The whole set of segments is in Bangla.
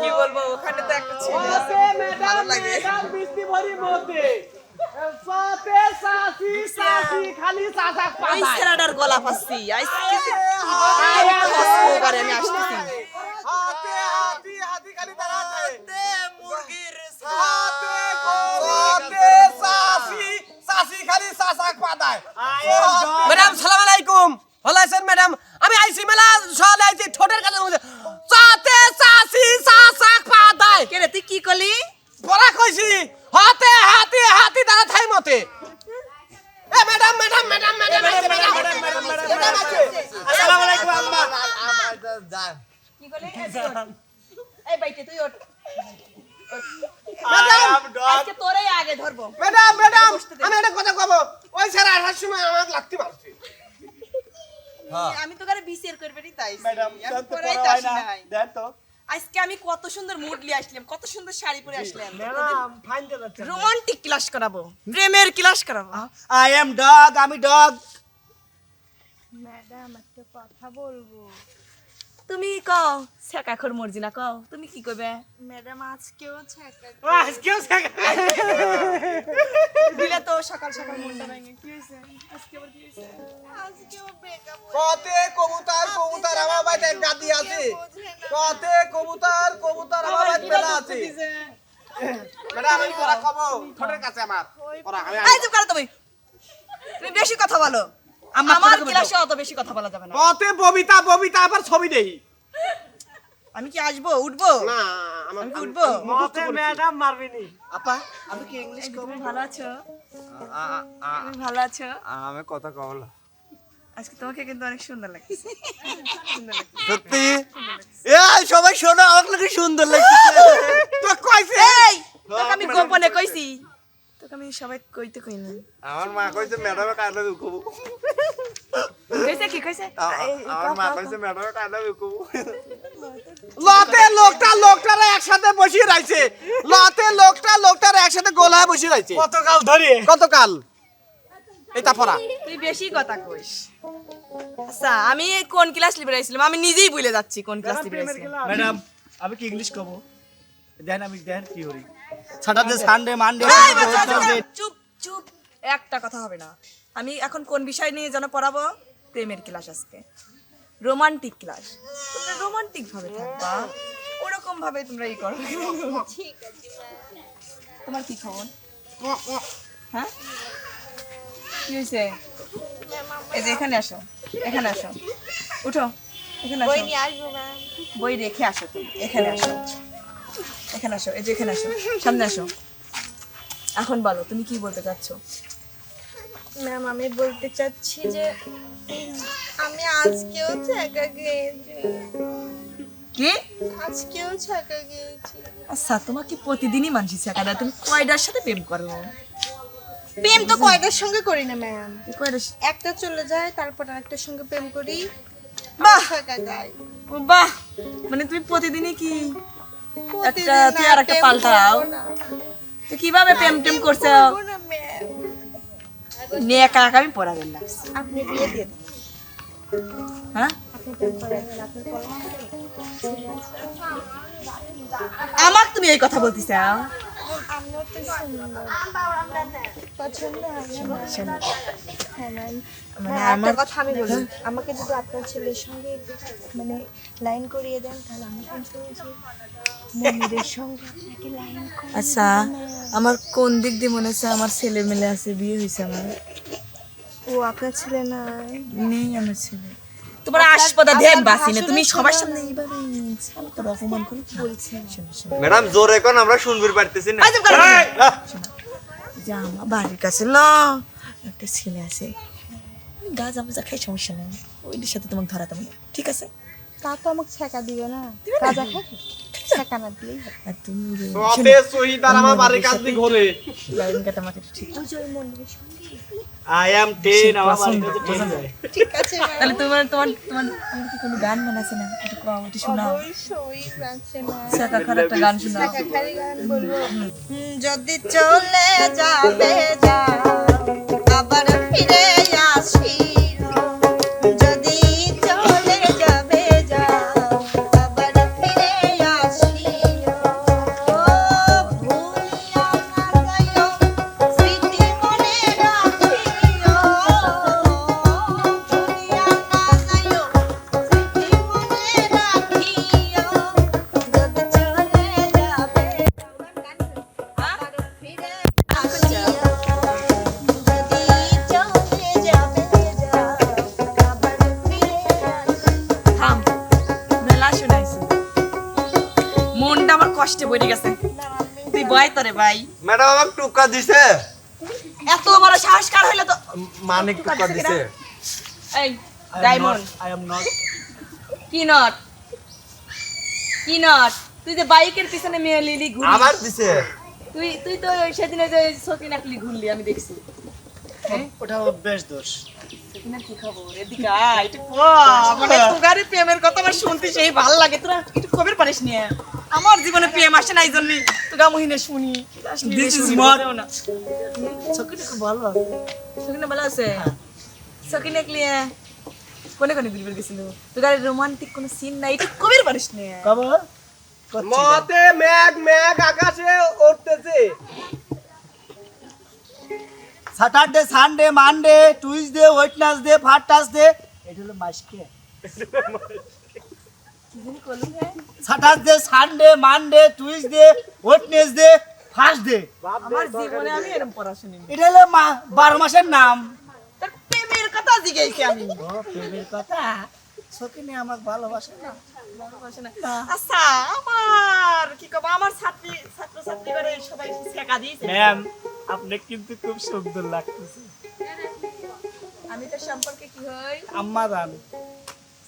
কি বলব ওখানে তো একটা ছেলে ভালো লাগে। ওই ছেলেটার গলা পাচ্ছি আজকে যে কীভাবে হসবো পারে আমি আসতেছি হাতে হাতি হাতি খালি দাঁড়াচ্ছে মুরগির হাতে হাতে সাসি সাসি খালি সাসাক পাতায় ম্যাডাম সালাম আলাইকুম ভালো আছেন ম্যাডাম আমি আইসি মেলা সকালে আইছি ঠোঁটের কাছে মধ্যে চাতে চাষি চা শাক পাতায় কে রে তুই কি করলি পড়া কইছি হাতে হাতি হাতি দাঁড়া থাই মতে এ madam madam madam madam madam madam madam আসসালামু আলাইকুম আম্মা কি করলি এই বাইতে তুই ওঠ। ম্যাডাম আজকে তোরেই আগে ধরবো। ম্যাডাম ম্যাডাম আমি একটা কথা কব। ওই স্যার আসার সময় আমাকে লাগতে পারছে আমি তো করে বিসিআর করবে নি তাই। ম্যাডাম এখন তো করাই তো করা আসি নাই। দেন তো। আজকে আমি কত সুন্দর মুড নিয়ে আসলাম কত সুন্দর শাড়ি পরে আসলাম। ম্যাডাম ফাইন দে রোমান্টিক ক্লাস করাবো প্রেমের ক্লাস করাবো। আই এম ডগ আমি ডগ ম্যাডাম একটা কথা বলব। তুমি কও শেখাখর মর্জি না কও তুমি কি করবে ম্যাডাম আজকেও ছাকা আজকেও শেখা দিলে তো সকাল সকাল মনটা ভেঙে কি হয়েছে? আজকে আবার কি হয়েছে? আজকেও ব্রেকআপ কতে কবুতর কবুতর আমার বাড়িতে গাদি আছে। কতে কবুতর কবুতর আমার বাড়িতে মেলা আছে। ম্যাডাম আমি পড়া কব ঠোঁটের কাছে আমার। পড়া আমি এই চুপ করো তুমি। তুমি বেশি কথা বলো। আমার ক্লাসে অত বেশি কথা বলা যাবে না। ববিতা ববিতা আবার ছবি দেই। আমি কি আসব উঠবো? না আমি উঠবো? মতে ম্যাডাম মারবিনি। আপা আমি কি ইংলিশ ভালো আছো? তুমি ভালো আছো? আমি কথা কবল আজকে তোমাকে কিন্তু অনেক সুন্দর লাগছে। সুন্দর সত্যি? এই সবাই শোনো আমার লাগে সুন্দর লাগছে। তো কইছে এই তোকে আমি গোপনে কইছি। তোকে আমি সবাই কইতে কই না। আমার মা কইছে ম্যাডামে কাইলে উকবু। কইছে কি কইছে? আমার মা কইছে ম্যাডামে কাইলে উকবু। লতে লোকটা লোকটারে একসাথে বসিয়ে রাখছে লতে লোকটা লোকটারে একসাথে গোলায় বসিয়ে রাখছে কতকাল ধরে? কতকাল? এটা পড়া। তুই বেশি কথা কইস। আচ্ছা আমি কোন ক্লাস লিবে আইছিলাম আমি নিজেই ভুলে যাচ্ছি কোন ক্লাস ম্যাডাম আমি কি ইংলিশ কব? দেন আমি দেন কি করি সানডে মানডে চুপ চুপ একটা কথা হবে না। আমি এখন কোন বিষয় নিয়ে যেন পড়াবো? প্রেমের ক্লাস আজকে। Romantic class. তোমরা রোমান্টিক ভাবে থাকবা। ওরকম ভাবে তোমরা ই করো। তোমার কি খবর? হ্যাঁ? কি হয়েছে এই যে এখানে আসো। এখানে আসো। উঠো। এখানে বই আসো নিয়ে বই রেখে আসো তুমি। এখানে আসো। এখানে আসো এই যে এখানে আসো সামনে আসো। এখন বলো তুমি কি বলতে চাচ্ছ? ম্যাম আমি বলতে চাচ্ছি যে আমি আজকেও ছাকা গিয়েছি। কি? আজকেও ছাকা গিয়েছি। আচ্ছা তোমাকে প্রতিদিনই দেয়? তুমি কয়টার সাথে প্রেম করো? প্রেম তো কয়টার সঙ্গে করি না ম্যাম কয়টার একটা চলে যায় তারপর আরেকটার সঙ্গে প্রেম করি বাহ! ছাকা যায় ও বাহ! মানে তুমি প্রতিদিনই কি একটা তুই আর একটা পাল্টাও কীভাবে প্রেম টেম করছ? নিয়ে একা একা আমি পড়াবেন লাগছে। আপনি বিয়ে দিন। হ্যাঁ? আমার তুমি এই কথা বলতে চাও পছন্দ মানে হ্যাঁ, আমার কথা আমি বলি। আমাকে যদি আপনার ছেলের সঙ্গে মানে লাইন করিয়ে দেন তাহলে আমি কিন্তু মনিরের সঙ্গে আপনাকে লাইন আচ্ছা আমার কোন দিক দিয়ে মনে হচ্ছে আমার ছেলে মেলে আছে বিয়ে হয়েছে আমার? ও আপনার ছেলে নাই নেই আমার ছেলে। তোমার আসপদা ধ্যান বাসি না তুমি সবার সামনে এইভাবে তোর অপমান করে? বলছি। ম্যাডাম জোরে কোন আমরা শুনবির পারতেছি না। যে আমার বাড়ির কাছে না একটা ছেলে আছে। গাছ আমজা খাই সমস্যা নেই। ওইটার সাথে তোমাকে ধরাতাম। না। ঠিক আছে? তা তো আমাকে ছেঁকা দিবে না। কাজা খাবি ছেঁকা? না দিলেই আর তুমি যে- কতে আমার বাড়ির কাছ দিয়ে ঘুরে। লাইন কাটা ঠিক ওই মন্দিরের সঙ্গে। আই অ্যাম 10 আমার বাড়িতে 10 যায় ঠিক আছে তাহলে তোমার তোমার তোমার তোমার কি কোনো গান বানাচ্ছে না? একটু শোনাও। অবশ্যই আছে না সাকা খারাপ একটা গান শোনাও। খালি গান বলব। যদি চলে যাবে যাও আবার ফিরে আসি তোরে ভাই। ম্যাডাম আমাকে টুকা দিছে। এত বড় সাহস কার হইল তো। মানিক টুকা দিছে এই ডায়মন্ড। আই এম নট কি নট? কি নট? তুই যে বাইকের পিছনে মেয়ে লিলি ঘুরি আবার দিছে। তুই তুই তো সেদিন ওই যে সকি নাকলি ঘুরলি আমি দেখছি। হ্যাঁ ওটা বেশ দোষ। কি খবর? এদিকে আয় একটু মানে প্রেমের কথা আমার শুনতে সেই ভালো লাগে। তোরা একটু খবর পারিস নিয়ে আমার জীবনে প্রেম আসে না এই জন্য তোগা মহিনে শুনি। This is what- সকিনা খুব ভালো সকিনা ভালো আছে? সকিনা একলি কোনে কোনে বিলবিল গেছিল? তোগারে রোমান্টিক কোনো সিন নাই একটু খবর পারিস নিয়ে খবর? মতে মেঘ মেঘ আকাশে উঠতেছে Saturday Sunday Monday Tuesday Wednesday Thursday এটা হলো মাসকে। Saturday Sunday Monday Tuesday Wednesday Thursday আমার জীবনে আমি এরকম পড়াশুনি এটা হলো বারো মাসের নাম। তার প্রেমের কথা জিজ্ঞেসি আমি। প্রেমের কথা। সকিনে ভালোবাসে না? ভালোবাসে না। আচ্ছা আমার কি কব আমার ছাত্রী ছাত্র ছাত্রী করে সবাই শেখা দিয়েছে? ম্যাম আপনি কিন্তু খুব সুন্দর লাগতেছে। আমি তো সম্পর্কে কি হই? আম্মা জান।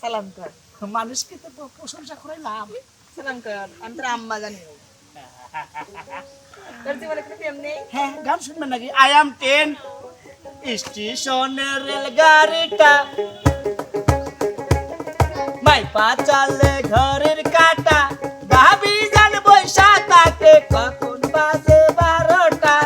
সালাম কর। মানুষকে তো প্রশংসা করে লাভ। সালাম কর আমি তোর আম্মা জানি। তোর জীবনে কোনো প্রেম নেই? হ্যাঁ গান শুনবেন নাকি? আই টেন স্টেশনের রেলগাড়িটা চালে ঘরের কাটা ভাবি জান বৈশা তাকে কখন বাজে বারোটা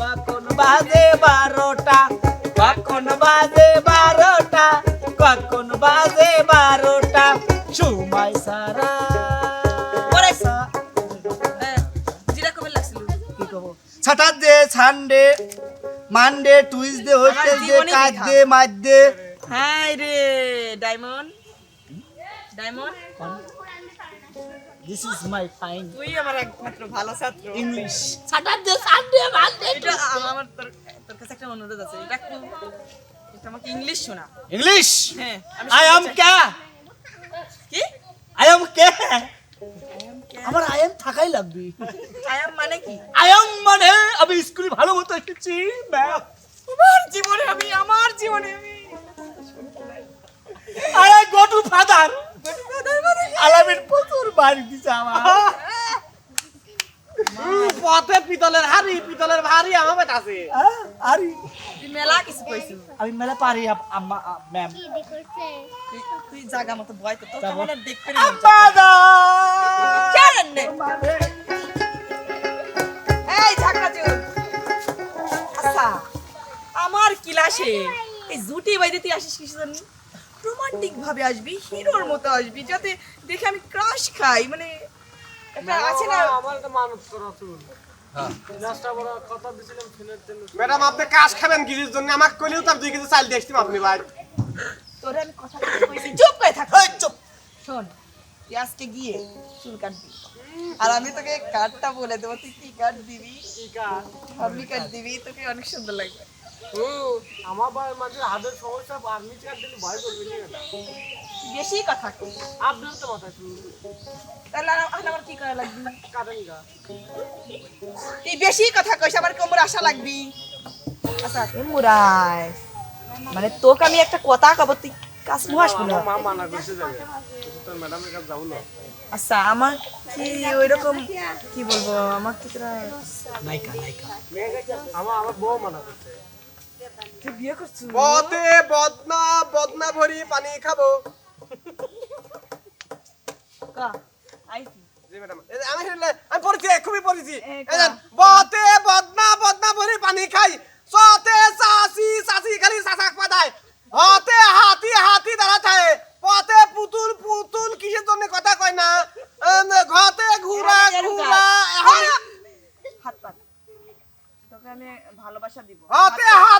কখন বাজে বারোটা কখন বাজে বারোটা কখন বাজে বারোটা সময় সারা। ওরে। হ্যাঁ, সানডে মানডে টুইসডে ওয়েডনেসডে জীবনে কাজডে মাঝডে হাই রে diamond. Diamond? This is my fine তুই আমার একমাত্র ভালো ছাত্র। ইংলিশ স্যাটারডে সানডে মানডে এটা আমার তোর তোর কাছে একটা অনুরোধ আছে। এটা খুব এটা আমাকে ইংলিশ শোনা। ইংলিশ হ্যাঁ আমি আই এম কে? কি আই এম কে আমার আই এম থাকাই লাগবে। মানে কি? আই এম মানে আমি স্কুলে ভালো মতো এসেছি ম্যাম আমার জীবনে আমি আমার জীবনে আমি। I I go to father. Alamin প্রচুর বাড়ি দিছে আমার। পথে পিতলের হাড়ি পিতলের ভারী আমার পেট আছে। আহ, মেলা কিছু কইছিস আমি মেলা পারি আম্মা ম্যাম। তুই তুই জায়গা মতো বয় তো তোর দেখতে আম্মা নে। এই ঝাঁকা চুল আচ্ছা আমার ক্লাসে এই জুটি বাইদে তুই আসিস কিছু জানি রোমান্টিক ভাবে আসবি হিরোর মতো আসবি যাতে দেখে আমি ক্রাশ খাই মানে একটা আছে না? ম্যাডাম আপনি কাজ খাবেন জন্য আমাকে কইলেও তো দুই কেজি চাল দিয়ে আসতাম আপনি ভাই। তোরে আমি কথা কইছি। চুপ করে থাক চুপ। শোন তুই আজকে গিয়ে চুল কাটবি। আর আমি তোকে কার্ডটা বলে দেবো তুই কি কার্ড দিবি? আর্মি কার্ড দিবি তোকে অনেক সুন্দর লাগবে। আমার মাঝে হাতের সমস্যা ভয় করবে বেশি কথা আপনার তো মাথা শুনুন। তাহলে আর- আর আমার কি করা লাগবে? কাটেন গা তুই বেশি কথা কইস আমার কোমর আশা লাগবি? আচ্ছা মুরাই। মানে তোকে আমি একটা কথা কব তুই কাজ বলে মা মানা করছে যাবে তো ম্যাডামের কাছে যাব না। আচ্ছা আমার কি ওই রকম কি বলব আমার কি তোরা নাইকা নাইকা আমার আমার বউ মানা করছে। পথে বদনা বদনা ভরি পানি খাব। আমি খুবই পড়ছি পথে বদনা বদনা ভরি পানি খাই। সতে সাসি সাসি খালি সাসাক পাদায় হতে হাতি হাতি দাঁড়া থাকে পথে পুতুল পুতুল কিসের জন্য কথা কয় না? ঘতে ঘুরা ঘুরা। হাত তোকে আমি ভালোবাসা দিব। হাতে হাত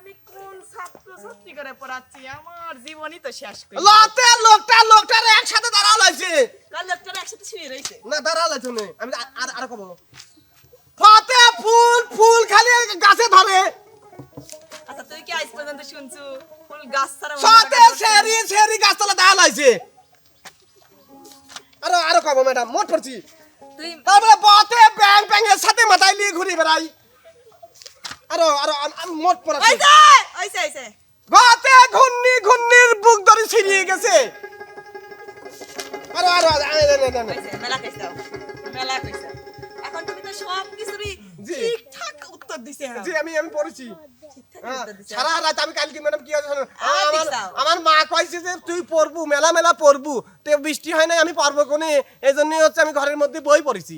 আমি কোন করে পড়াচ্ছি? আমার তো শেষ লোকটা লোকটার একসাথে না আমি আর আর কব ফুল ফুল খালি গাছে কব ম্যাডাম মোট পড়ছি। তুই তারপরে সাথে মাথায় নিয়ে ঘুরে বেড়াই। আরও আরও আমি মোট ওইছে ওইছে গতে ঘূর্ণি ঘূর্ণির বুক ধরে ছিড়িয়ে গেছে। আরও আরও আরও, আরে, না, না, না। মেলা কইছো মেলা কইছো এখন তুমি তো সব কিছুরই ঠিকঠাক উত্তর দিছে হ্যাঁ। জি আমি আমি পড়েছি। হ্যাঁ, সারা রাত আমি কালকে ম্যাডাম কি আছে আমার আমার মা কইছে যে তুই পড়বু মেলা মেলা পড়বু। তে বৃষ্টি হয় না আমি পারব কোনে? এই জন্যই হচ্ছে আমি ঘরের মধ্যে বই পড়েছি।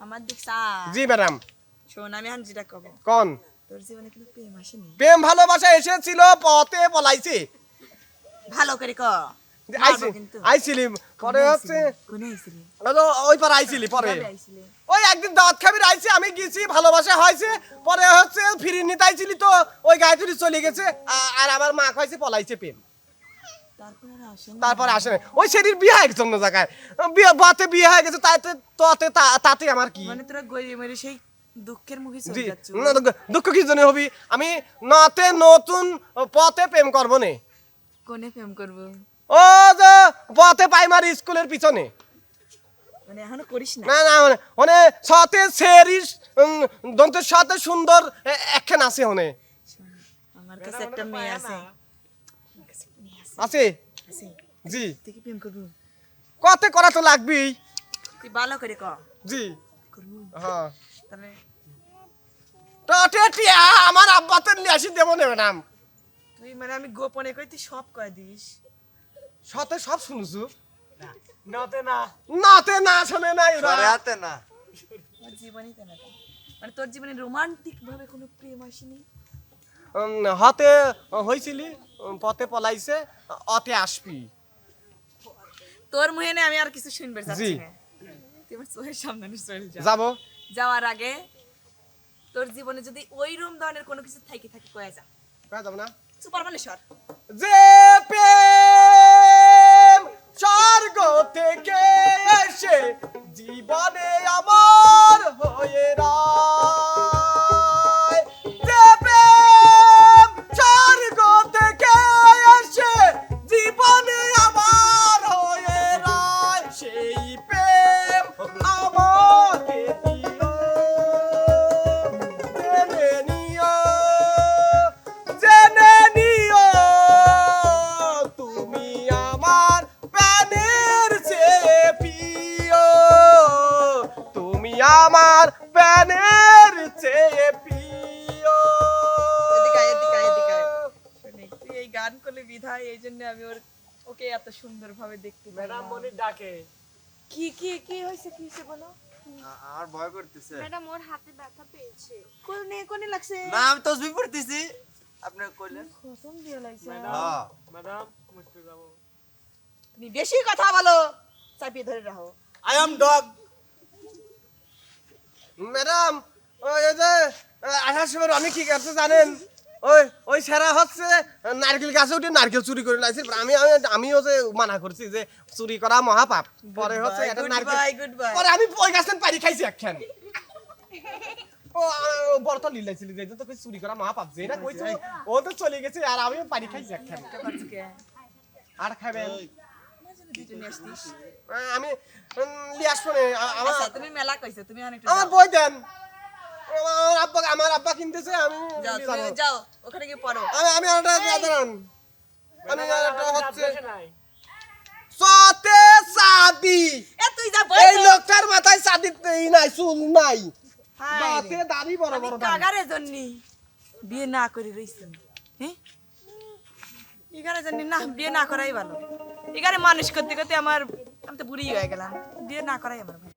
আমার দিক জি ম্যাডাম। শোন আমি এখন যেটা কব। কোন? তোর জীবনে কিন্তু প্রেম আসেনি। প্রেম ভালোবাসা এসেছিল পথে পলাইছে। ভালো করে ক। আইছি- আইছিলি পরে হচ্ছে কোনে আইছিলি ওই তো আইছিলি পরে ওই একদিন দাঁত খাবির আইছে আমি গেছি ভালোবাসা হয়েছে পরে হচ্ছে ফিরি নিতে আইছিলি তো ওই গায়ত্রী চলে গেছে আর আমার মা কইছে পলাইছে প্রেম। তারপর আসে ওই সেদিন বিয়ে হয়ে গেছে অন্য জায়গায়। বিয়ে বাতে বিয়ে হয়ে গেছে তাতে তাতে তাতে আমার কি? মানে তোরা সেই দুঃখের মুখে চলে যাচ্ছ। দুঃখ- দুঃখ কি জন্য হবি? আমি নতে নতুন পথে প্রেম করব নে। কোনে প্রেম করব? ও যে পথে প্রাইমারি স্কুলের পিছনে। মানে এখনও করিস না? না না মানে মানে সাথে সেরিস দন্তের সাথে সুন্দর একখান আছে হনে। আমার কাছে একটা মেয়ে আছে। আছে? আছে। জি। তুই কি প্রেম করব? কতে করা তো লাগবেই। তুই ভালো করে ক। জি। করব? হ্যাঁ। তাহলে? টিয়া আমার আব্বাতে নিয়ে আসি দেবো না। ম্যাডাম তুই মানে আমি গোপনে কই তুই সব কয় দিস। সাথে সব শুনছু? নতে না। নাতে না শোনে নাই ওরা। না। জীবনই তো না মানে তোর জীবনে রোমান্টিক ভাবে কোনো প্রেম আসেনি? উম, হতে হয়েছিলি পথে পলাইছে অতে আসবি। তোর মুহে আমি আর কিছু শুনবে চাচ্ছি না। তুই আমার চোখের সামনে চলে যা যাব। যাওয়ার আগে তোর জীবনে যদি ওই রুম ধরনের কোনো কিছু থাকি থাকি কয়ে যা। কয়ে যাব না? সুপার মানেশ্বর যে প্রেম স্বর্গ থেকে এসে জীবনে আমার হয়ে রায় গান করলে বিধায় এই জন্য আমি ওর ওকে এত সুন্দর ভাবে দেখতে ম্যাডাম। ডাকে। কি কি কি হয়েছে কি হয়েছে বলো? আ- আমার ভয় করতেছে। ম্যাডাম ওর হাতে ব্যথা পেয়েছে। কোনে কোনে লাগছে? না আমি তসবি পড়তেছি। আপনি কইলেন। দিয়ে লাগছে। হ্যাঁ। ম্যাডাম মুছতে যাব। তুমি বেশি কথা বলো চাপিয়ে ধরে রাখো। আই এম ডগ ম্যাডাম ওই যে আসার সময় অনেক কি করছে জানেন? ওই ওই সেরা হচ্ছে নারকেল গাছে উঠে নারকেল চুরি করে লাইছে। আমি আমি আমিও যে মানা করছি যে চুরি করা মহাপাপ। পরে হচ্ছে একটা নারকেল পরে আমি ওই গাছের পারি খাইছি একখান। ও আহ, বড় তো লিলাইছিলি যে তো চুরি করা মহাপাপ যে না কইছে ও তো চলে গেছে আর আমিও পারি খাইছি একখান। আর খাবেন আমি উম, লিয়ে আসব নে, আ- আমার আচ্ছা তুমি মেলা কইছো তুমি অনেক আমার বই দেন। আব্বা আমার আব্বা কিনতেছে আমি যাও নিয়ে তুমি যাব। যাও ওখানে গিয়ে পড়ো। আমি আমি একটা দাঁড়ান আমি একটা হচ্ছে সতে সাদি এ তুই যা বই এই লোকটার মাথায় সাদি নাই চুল নাই। হায় বাতে রে। দাড়ি বড় আমি বড় কাগারে জন্যি বিয়ে না করে রইছি। হ্যাঁ এখানে জানি না বিয়ে না করাই ভালো। এখানে মানুষ করতে করতে আমার আমি তো বুড়ি হয়ে গেলাম। বিয়ে না করাই আমার ভালো।